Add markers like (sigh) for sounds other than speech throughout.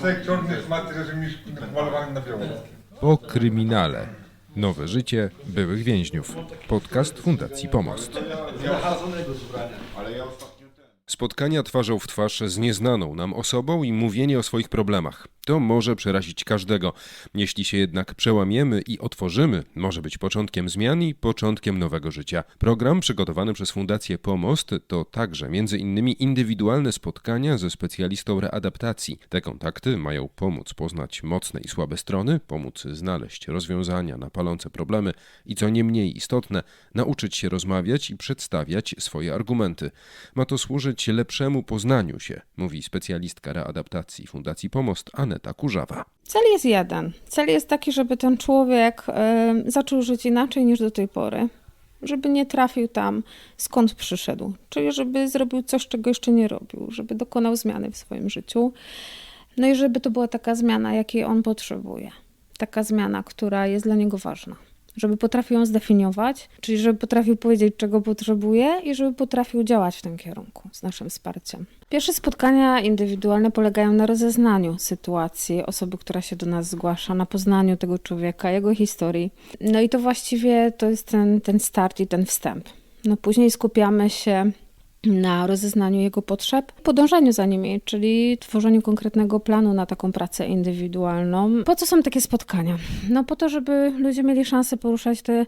człowiek czarny szmaty, że niż malowany na biało. Kryminale. Nowe życie byłych więźniów. Podcast Fundacji Pomost. Spotkania twarzą w twarz z nieznaną nam osobą i mówienie o swoich problemach. To może przerazić każdego. Jeśli się jednak przełamiemy i otworzymy, może być początkiem zmian i początkiem nowego życia. Program przygotowany przez Fundację Pomost to także między innymi indywidualne spotkania ze specjalistą readaptacji. Te kontakty mają pomóc poznać mocne i słabe strony, pomóc znaleźć rozwiązania na palące problemy i co nie mniej istotne, nauczyć się rozmawiać i przedstawiać swoje argumenty. Ma to służyć lepszemu poznaniu się, mówi specjalistka readaptacji Fundacji Pomost Aneta Kurzawa. Cel jest jeden. Cel jest taki, żeby ten człowiek zaczął żyć inaczej niż do tej pory. Żeby nie trafił tam, skąd przyszedł. Czyli żeby zrobił coś, czego jeszcze nie robił. Żeby dokonał zmiany w swoim życiu. No i żeby to była taka zmiana, jakiej on potrzebuje. Taka zmiana, która jest dla niego ważna. Żeby potrafił ją zdefiniować, czyli żeby potrafił powiedzieć, czego potrzebuje i żeby potrafił działać w tym kierunku z naszym wsparciem. Pierwsze spotkania indywidualne polegają na rozeznaniu sytuacji osoby, która się do nas zgłasza, na poznaniu tego człowieka, jego historii. No i to właściwie to jest ten, ten start i ten wstęp. No później skupiamy się na rozeznaniu jego potrzeb, podążaniu za nimi, czyli tworzeniu konkretnego planu na taką pracę indywidualną. Po co są takie spotkania? No po to, żeby ludzie mieli szansę poruszać te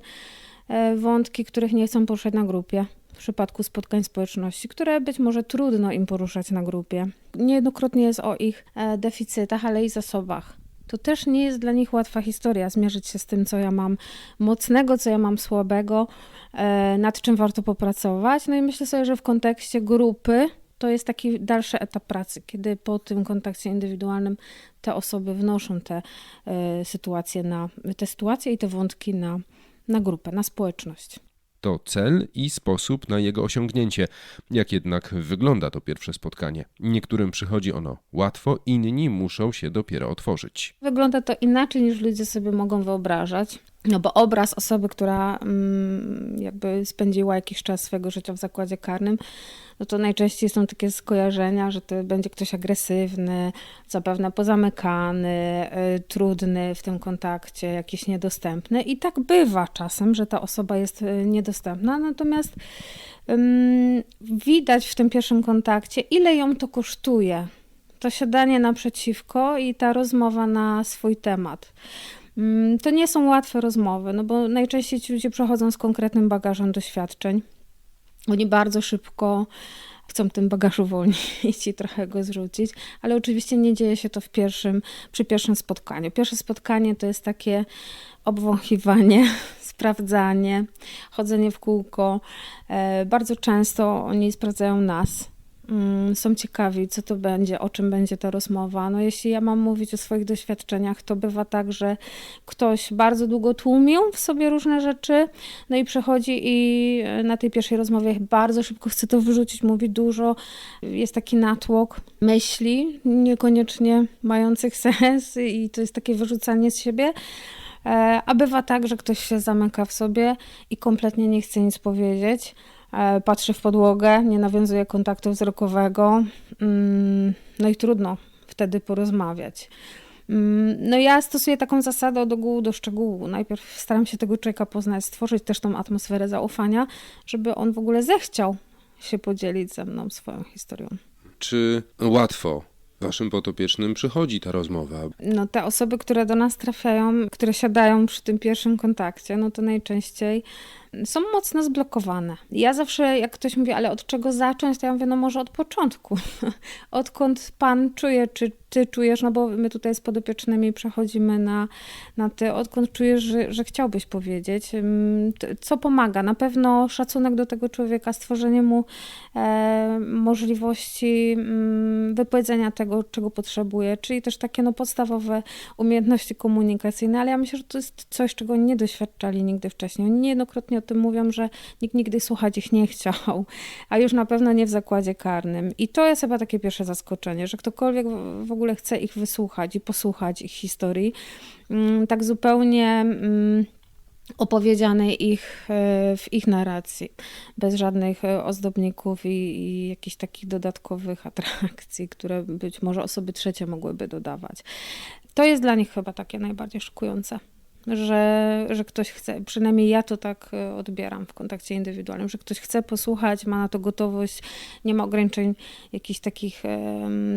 e, wątki, których nie chcą poruszać na grupie. W przypadku spotkań społeczności, które być może trudno im poruszać na grupie. Niejednokrotnie jest o ich e, deficytach, ale i zasobach. To też nie jest dla nich łatwa historia zmierzyć się z tym, co ja mam mocnego, co ja mam słabego, e, nad czym warto popracować. No i myślę sobie, że w kontekście grupy to jest taki dalszy etap pracy, kiedy po tym kontakcie indywidualnym te osoby wnoszą te e, sytuacje na te sytuacje i te wątki na, na grupę, na społeczność. To cel i sposób na jego osiągnięcie. Jak jednak wygląda to pierwsze spotkanie? Niektórym przychodzi ono łatwo, inni muszą się dopiero otworzyć. Wygląda to inaczej niż ludzie sobie mogą wyobrażać. No bo obraz osoby, która mm, jakby spędziła jakiś czas swojego życia w zakładzie karnym, no to najczęściej są takie skojarzenia, że to będzie ktoś agresywny, zapewne pozamykany, y, trudny w tym kontakcie, jakiś niedostępny. I tak bywa czasem, że ta osoba jest y, niedostępna, natomiast widać w tym pierwszym kontakcie, ile ją to kosztuje. To siadanie naprzeciwko i ta rozmowa na swój temat. Mm, To nie są łatwe rozmowy, no bo najczęściej ci ludzie przechodzą z konkretnym bagażem doświadczeń. Oni bardzo szybko chcą ten bagaż uwolnić (laughs) i trochę go zrzucić, ale oczywiście nie dzieje się to w pierwszym, przy pierwszym spotkaniu. Pierwsze spotkanie to jest takie obwąchiwanie, (laughs) sprawdzanie, chodzenie w kółko. E, Bardzo często oni sprawdzają nas. Mm, Są ciekawi, co to będzie, o czym będzie ta rozmowa. No, jeśli ja mam mówić o swoich doświadczeniach, to bywa tak, że ktoś bardzo długo tłumił w sobie różne rzeczy, no i przychodzi i e, na tej pierwszej rozmowie bardzo szybko chce to wyrzucić, mówi dużo. Jest taki natłok myśli, niekoniecznie mających sens, i to jest takie wyrzucanie z siebie. E, A bywa tak, że ktoś się zamyka w sobie i kompletnie nie chce nic powiedzieć. E, Patrzy w podłogę, nie nawiązuje kontaktu wzrokowego. Mm, No i trudno wtedy porozmawiać. Mm, No ja stosuję taką zasadę od ogółu do szczegółu. Najpierw staram się tego człowieka poznać, stworzyć też tą atmosferę zaufania, żeby on w ogóle zechciał się podzielić ze mną swoją historią. Czy łatwo waszym potopiecznym przychodzi ta rozmowa? No te osoby, które do nas trafiają, które siadają przy tym pierwszym kontakcie, no to najczęściej są mocno zblokowane. Ja zawsze, jak ktoś mówi, ale od czego zacząć, to ja mówię, no może od początku. (laughs) Odkąd pan czuje, czy ty czujesz, no bo my tutaj z podopiecznymi przechodzimy na, na ty, odkąd czujesz, że, że chciałbyś powiedzieć, co pomaga? Na pewno szacunek do tego człowieka, stworzenie mu e, możliwości wypowiedzenia tego, czego potrzebuje, czyli też takie no, podstawowe umiejętności komunikacyjne, ale ja myślę, że to jest coś, czego nie doświadczali nigdy wcześniej. Oni niejednokrotnie o tym mówią, że nikt nigdy słuchać ich nie chciał, a już na pewno nie w zakładzie karnym. I to jest chyba takie pierwsze zaskoczenie, że ktokolwiek w- w ogóle chce ich wysłuchać i posłuchać ich historii, mm, tak zupełnie mm, opowiedzianej ich, e, w ich narracji, bez żadnych e, ozdobników i, i jakichś takich dodatkowych (laughs) atrakcji, które być może osoby trzecie mogłyby dodawać. To jest dla nich chyba takie najbardziej szokujące że, że ktoś chce, przynajmniej ja to tak e, odbieram w kontakcie indywidualnym, że ktoś chce posłuchać, ma na to gotowość, nie ma ograniczeń jakichś takich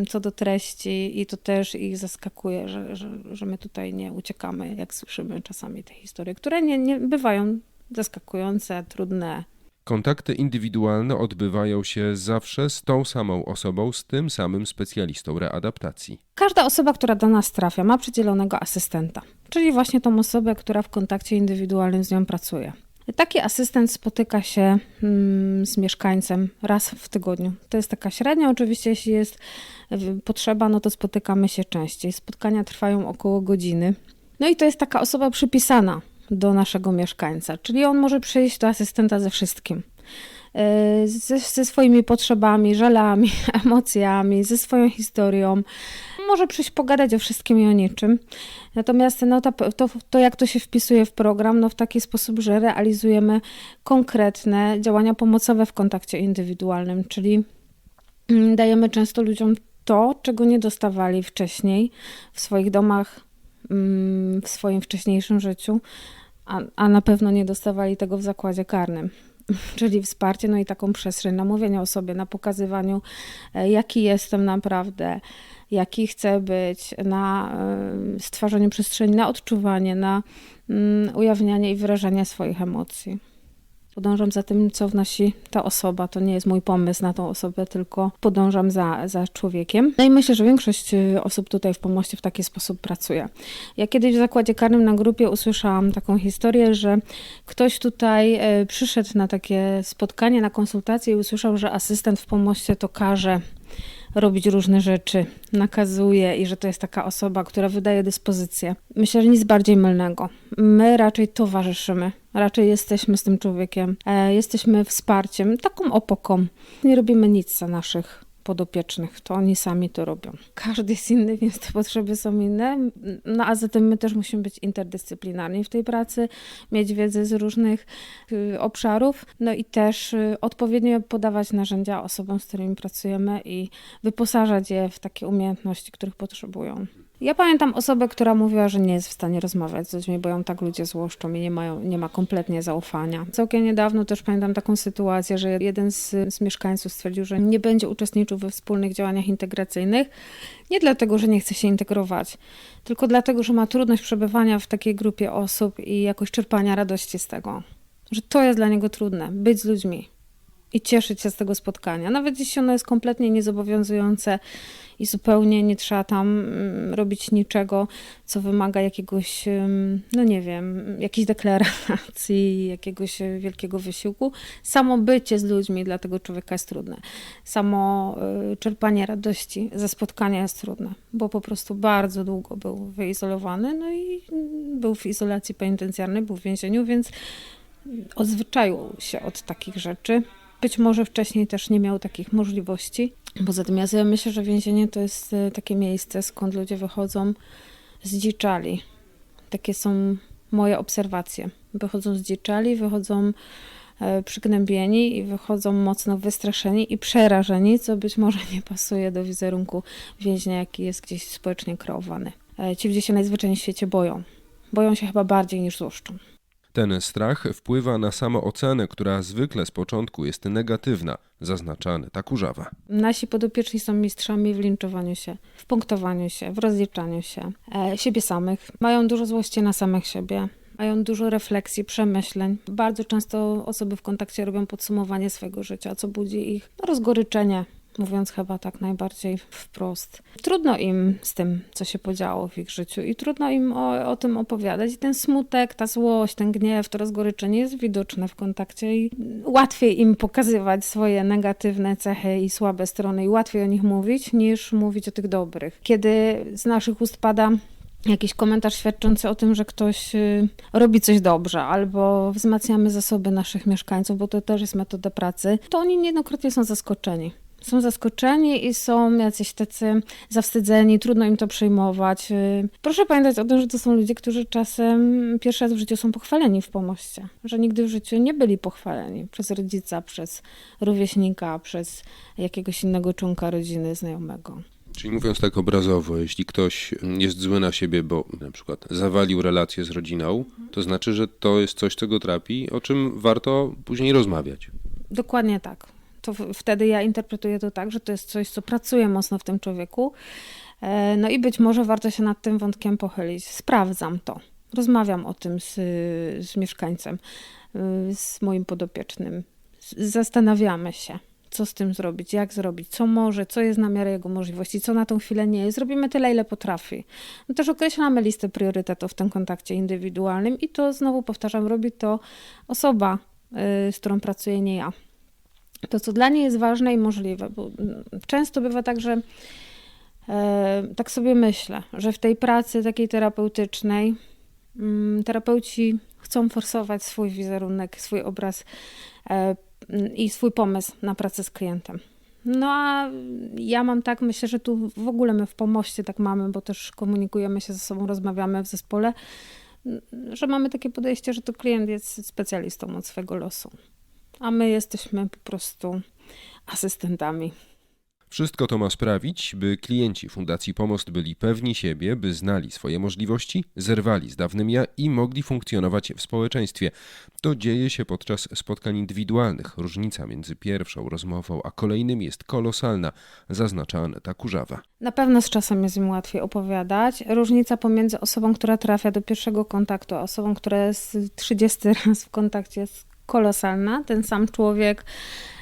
co do treści i to też ich zaskakuje, że, że, że my tutaj nie uciekamy, jak słyszymy czasami te historie, które nie, nie bywają zaskakujące, trudne, Kontakty indywidualne odbywają się zawsze z tą samą osobą, z tym samym specjalistą readaptacji. Każda osoba, która do nas trafia, ma przydzielonego asystenta, czyli właśnie tą osobę, która w kontakcie indywidualnym z nią pracuje. Taki asystent spotyka się mm, z mieszkańcem raz w tygodniu. To jest taka średnia. Oczywiście, jeśli jest potrzeba, no to spotykamy się częściej. Spotkania trwają około godziny. No i to jest taka osoba przypisana do naszego mieszkańca, czyli on może przyjść do asystenta ze wszystkim. Y, Ze, ze swoimi potrzebami, żalami, (laughs) emocjami, ze swoją historią. Może przyjść pogadać o wszystkim i o niczym. Natomiast no, to, to, to, jak to się wpisuje w program, no w taki sposób, że realizujemy konkretne działania pomocowe w kontakcie indywidualnym, czyli mm, dajemy często ludziom to, czego nie dostawali wcześniej w swoich domach, w swoim wcześniejszym życiu, a, a na pewno nie dostawali tego w zakładzie karnym. (laughs) Czyli wsparcie, no i taką przestrzeń na mówienie o sobie, na pokazywaniu, e, jaki jestem naprawdę, jaki chcę być, na e, stwarzaniu przestrzeni na odczuwanie, na mm, ujawnianie i wyrażanie swoich emocji. Podążam za tym, co wnosi ta osoba. To nie jest mój pomysł na tą osobę, tylko podążam za, za człowiekiem. No i myślę, że większość y, osób tutaj w Pomoście w taki sposób pracuje. Ja kiedyś w zakładzie karnym na grupie usłyszałam taką historię, że ktoś tutaj y, przyszedł na takie spotkanie, na konsultację i usłyszał, że asystent w Pomoście to każe robić różne rzeczy, nakazuje i że to jest taka osoba, która wydaje dyspozycję. Myślę, że nic bardziej mylnego. My raczej towarzyszymy, raczej jesteśmy z tym człowiekiem, e, jesteśmy wsparciem, taką opoką. Nie robimy nic za naszych podopiecznych, to oni sami to robią. Każdy jest inny, więc te potrzeby są inne. No a zatem my też musimy być interdyscyplinarni w tej pracy, mieć wiedzę z różnych y, obszarów, no i też y, odpowiednio podawać narzędzia osobom, z którymi pracujemy i wyposażać je w takie umiejętności, których potrzebują. Ja pamiętam osobę, która mówiła, że nie jest w stanie rozmawiać z ludźmi, bo ją tak ludzie złoszczą i nie, mają, nie ma kompletnie zaufania. Całkiem niedawno też pamiętam taką sytuację, że jeden z, z mieszkańców stwierdził, że nie będzie uczestniczył we wspólnych działaniach integracyjnych. Nie dlatego, że nie chce się integrować, tylko dlatego, że ma trudność przebywania w takiej grupie osób i jakoś czerpania radości z tego. Że to jest dla niego trudne, być z ludźmi i cieszyć się z tego spotkania. Nawet jeśli ono jest kompletnie niezobowiązujące i zupełnie nie trzeba tam mm, robić niczego, co wymaga jakiegoś, no nie wiem, jakiejś deklaracji, (laughs) jakiegoś e, wielkiego wysiłku. Samo bycie z ludźmi dla tego człowieka jest trudne. Samo y, czerpanie radości ze spotkania jest trudne, bo po prostu bardzo długo był wyizolowany, no i mm, był w izolacji penitencjarnej, był w więzieniu, więc odzwyczaił się od takich rzeczy. Być może wcześniej też nie miał takich możliwości. Poza tym ja myślę, że więzienie to jest e, takie miejsce, skąd ludzie wychodzą zdziczali. Takie są moje obserwacje. Wychodzą zdziczali, wychodzą e, przygnębieni i wychodzą mocno wystraszeni i przerażeni, co być może nie pasuje do wizerunku więźnia, jaki jest gdzieś społecznie kreowany. E, Ci ludzie się najzwyczajniej w świecie boją. Boją się chyba bardziej niż złoszczą. Ten strach wpływa na samoocenę, która zwykle z początku jest negatywna, zaznaczany tak Kurzawa. Nasi podopieczni są mistrzami w linczowaniu się, w punktowaniu się, w rozliczaniu się, e, siebie samych. Mają dużo złości na samych siebie. Mają dużo refleksji, przemyśleń. Bardzo często osoby w kontakcie robią podsumowanie swojego życia, co budzi ich rozgoryczenie, mówiąc chyba tak najbardziej wprost. Trudno im z tym, co się podziało w ich życiu i trudno im o, o tym opowiadać. I ten smutek, ta złość, ten gniew, to rozgoryczenie jest widoczne w kontakcie i łatwiej im pokazywać swoje negatywne cechy i słabe strony i łatwiej o nich mówić, niż mówić o tych dobrych. Kiedy z naszych ust pada jakiś komentarz świadczący o tym, że ktoś y, robi coś dobrze, albo wzmacniamy zasoby naszych mieszkańców, bo to też jest metoda pracy, to oni niejednokrotnie są zaskoczeni Są zaskoczeni i są jacyś tacy zawstydzeni, trudno im to przyjmować. Y, Proszę pamiętać o tym, że to są ludzie, którzy czasem pierwszy raz w życiu są pochwaleni w pomoście. Że nigdy w życiu nie byli pochwaleni przez rodzica, przez rówieśnika, przez jakiegoś innego członka rodziny, znajomego. Czyli mówiąc tak obrazowo, jeśli ktoś jest zły na siebie, bo na przykład zawalił relację z rodziną, to znaczy, że to jest coś, co go trapi, o czym warto później rozmawiać. Dokładnie tak. To wtedy ja interpretuję to tak, że to jest coś, co pracuje mocno w tym człowieku. E, No i być może warto się nad tym wątkiem pochylić. Sprawdzam to. Rozmawiam o tym z, z mieszkańcem, y, z moim podopiecznym. Zastanawiamy się, co z tym zrobić, jak zrobić, co może, co jest na miarę jego możliwości, co na tą chwilę nie jest. Zrobimy tyle, ile potrafi. No też określamy listę priorytetów w tym kontakcie indywidualnym i to znowu powtarzam, robi to osoba, y, z którą pracuję, nie ja to, co dla niej jest ważne i możliwe, bo mm, często bywa tak, że e, tak sobie myślę, że w tej pracy takiej terapeutycznej mm, terapeuci chcą forsować swój wizerunek, swój obraz e, i swój pomysł na pracę z klientem. No a ja mam tak, myślę, że tu w ogóle my w pomoście tak mamy, bo też komunikujemy się ze sobą, rozmawiamy w zespole, mm, że mamy takie podejście, że to klient jest specjalistą od swego losu a my jesteśmy po prostu asystentami. Wszystko to ma sprawić, by klienci Fundacji Pomost byli pewni siebie, by znali swoje możliwości, zerwali z dawnym ja i mogli funkcjonować w społeczeństwie. To dzieje się podczas spotkań indywidualnych. Różnica między pierwszą rozmową a kolejnymi jest kolosalna, zaznacza Aneta Kurzawa. Na pewno z czasem jest im łatwiej opowiadać. Różnica pomiędzy osobą, która trafia do pierwszego kontaktu, a osobą, która jest 30 (laughs) raz w kontakcie jest kolosalna. Ten sam człowiek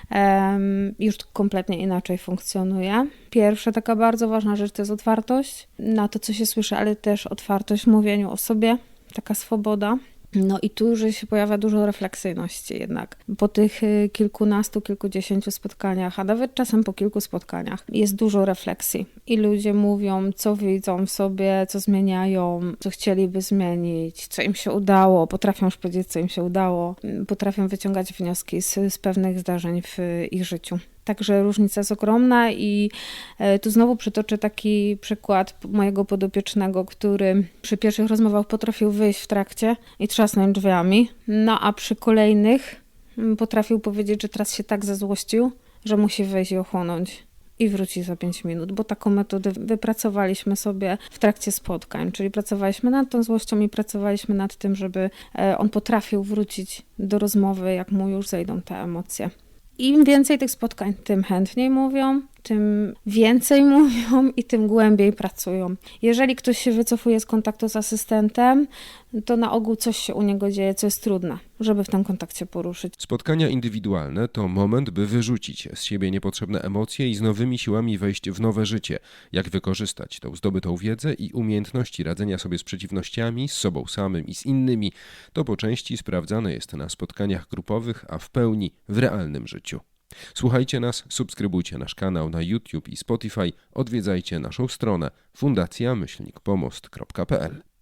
em, już kompletnie inaczej funkcjonuje. Pierwsza taka bardzo ważna rzecz to jest otwartość na to, co się słyszy, ale też otwartość w mówieniu o sobie, taka swoboda. No i tu, że się pojawia dużo refleksyjności jednak. Po tych y, kilkunastu, kilkudziesięciu spotkaniach, a nawet czasem po kilku spotkaniach, jest dużo refleksji. I ludzie mówią, co widzą w sobie, co zmieniają, co chcieliby zmienić, co im się udało, potrafią już powiedzieć, co im się udało, potrafią wyciągać wnioski z, z pewnych zdarzeń w ich życiu. Także różnica jest ogromna i e, tu znowu przytoczę taki przykład mojego podopiecznego, który przy pierwszych rozmowach potrafił wyjść w trakcie i trzasnąć drzwiami, no a przy kolejnych mm, potrafił powiedzieć, że teraz się tak zezłościł, że musi wyjść i ochłonąć i wróci za 5 minut, bo taką metodę wypracowaliśmy sobie w trakcie spotkań, czyli pracowaliśmy nad tą złością i pracowaliśmy nad tym, żeby e, on potrafił wrócić do rozmowy, jak mu już zejdą te emocje. Im więcej tych spotkań, tym chętniej mówią, tym więcej (laughs) mówią i tym głębiej pracują. Jeżeli ktoś się wycofuje z kontaktu z asystentem, to na ogół coś się u niego dzieje, co jest trudne, żeby w tym kontakcie poruszyć. Spotkania indywidualne to moment, by wyrzucić z siebie niepotrzebne emocje i z nowymi siłami wejść w nowe życie. Jak wykorzystać tą zdobytą wiedzę i umiejętności radzenia sobie z przeciwnościami, z sobą samym i z innymi, to po części sprawdzane jest na spotkaniach grupowych, a w pełni w realnym życiu. Słuchajcie nas, subskrybujcie nasz kanał na YouTube i Spotify, odwiedzajcie naszą stronę fundacjamyślnikpomost.pl.